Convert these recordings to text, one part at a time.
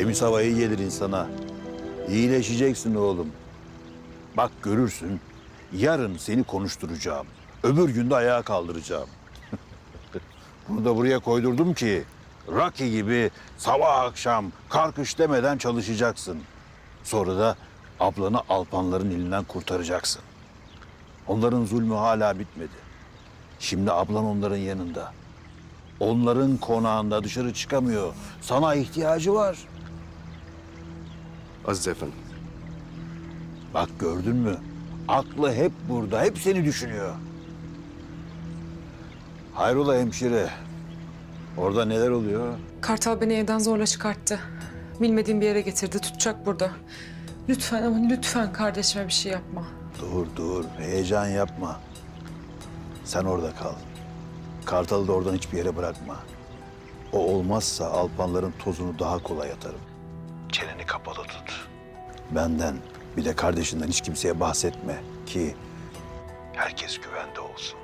Temiz hava iyi gelir insana. İyileşeceksin oğlum. Bak görürsün, yarın seni konuşturacağım. Öbür gün de ayağa kaldıracağım. Bunu da buraya koydurdum ki... Rocky gibi sabah akşam karkış demeden çalışacaksın. Sonra da ablanı Alpanların elinden kurtaracaksın. Onların zulmü hala bitmedi. Şimdi ablan onların yanında. Onların konağında dışarı çıkamıyor. Sana ihtiyacı var. Aziz efendim. Bak gördün mü? Aklı hep burada, hep seni düşünüyor. Hayrola hemşire? Orada neler oluyor? Kartal beni evden zorla çıkarttı. Bilmediğim bir yere getirdi. Tutacak burada. Lütfen ama lütfen kardeşime bir şey yapma. Dur dur, heyecan yapma. Sen orada kal. Kartalı da oradan hiçbir yere bırakma. O olmazsa Alpanların tozunu daha kolay atarım. Kapalı tut. Benden bir de kardeşinden hiç kimseye bahsetme ki herkes güvende olsun.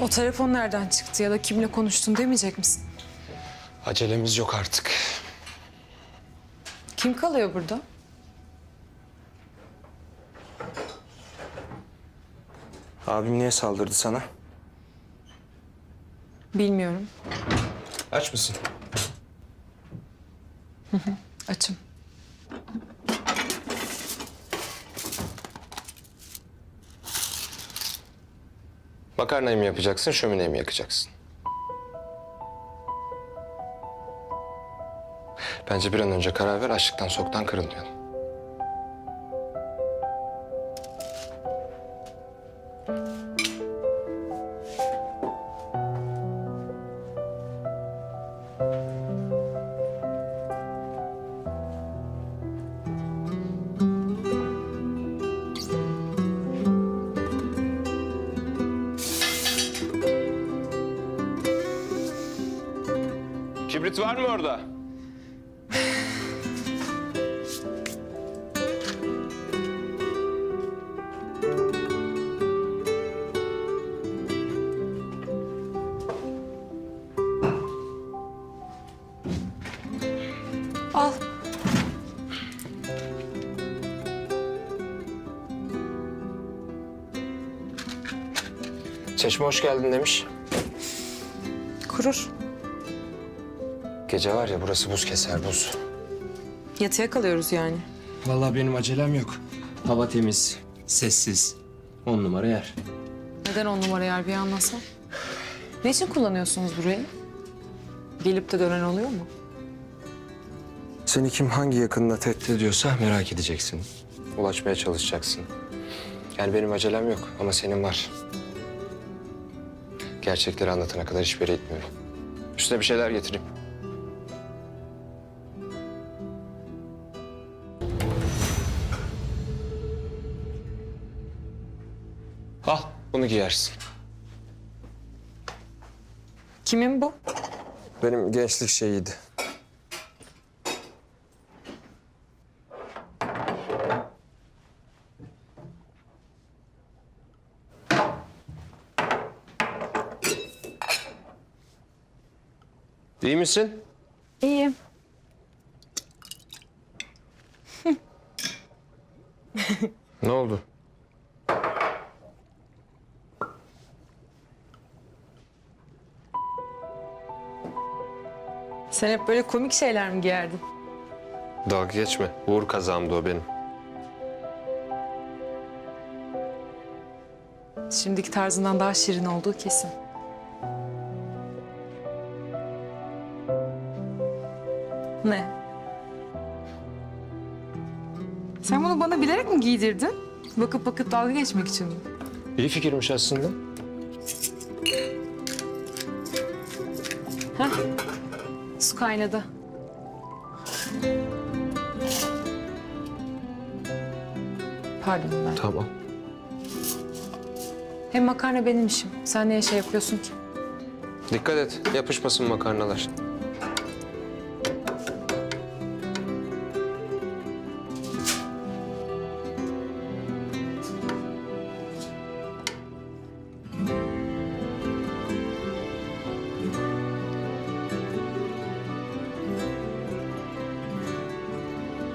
O telefon nereden çıktı ya da kimle konuştun demeyecek misin? Acelemiz yok artık. Kim kalıyor burada? Abim niye saldırdı sana? Bilmiyorum. Aç mısın? Açım. Makarnayı mı yapacaksın, şömineyi mi yakacaksın? Bence bir an önce karar ver, açlıktan soktan kırılmayalım. Kibrit var mı orada? Al. Çeşme hoş geldin demiş. Kurur. Gece var ya burası buz keser buz. Yatıya kalıyoruz yani. Vallahi benim acelem yok. Hava temiz, sessiz. On numara yer. Neden on numara yer bir anlasan? Ne için kullanıyorsunuz burayı? Gelip de dönen oluyor mu? Seni kim hangi yakınına tehdit ediyorsa merak edeceksin. Ulaşmaya çalışacaksın. Yani benim acelem yok ama senin var. Gerçekleri anlatana kadar hiçbir yere gitmiyorum. Üstüne bir şeyler getireyim. Bunu giyersin. Kimin bu? Benim gençlik şeyiydi. İyi misin? İyiyim. Ne oldu? Sen hep böyle komik şeyler mi giyerdin? Dalga geçme. Uğur kazağımdı o benim. Şimdiki tarzından daha şirin olduğu kesin. Ne? Sen bunu bana bilerek mi giydirdin? Bakıp bakıp dalga geçmek için mi? İyi fikirmiş aslında. Heh. Su kaynadı. Pardon ben. Tamam. Hem makarna benim işim. Sen niye şey yapıyorsun ki? Dikkat et, yapışmasın makarnalar.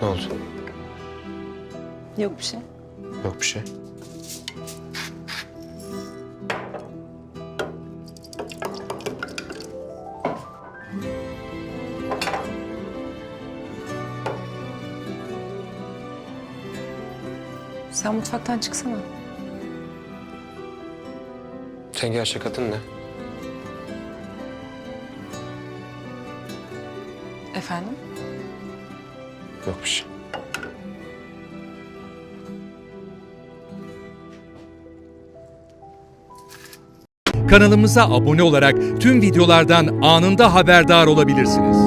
Ne oldu? Yok bir şey. Yok bir şey. Sen mutfaktan çıksana. Sen gerçek adın ne? Efendim? Yok. Kanalımıza abone olarak tüm videolardan anında haberdar olabilirsiniz.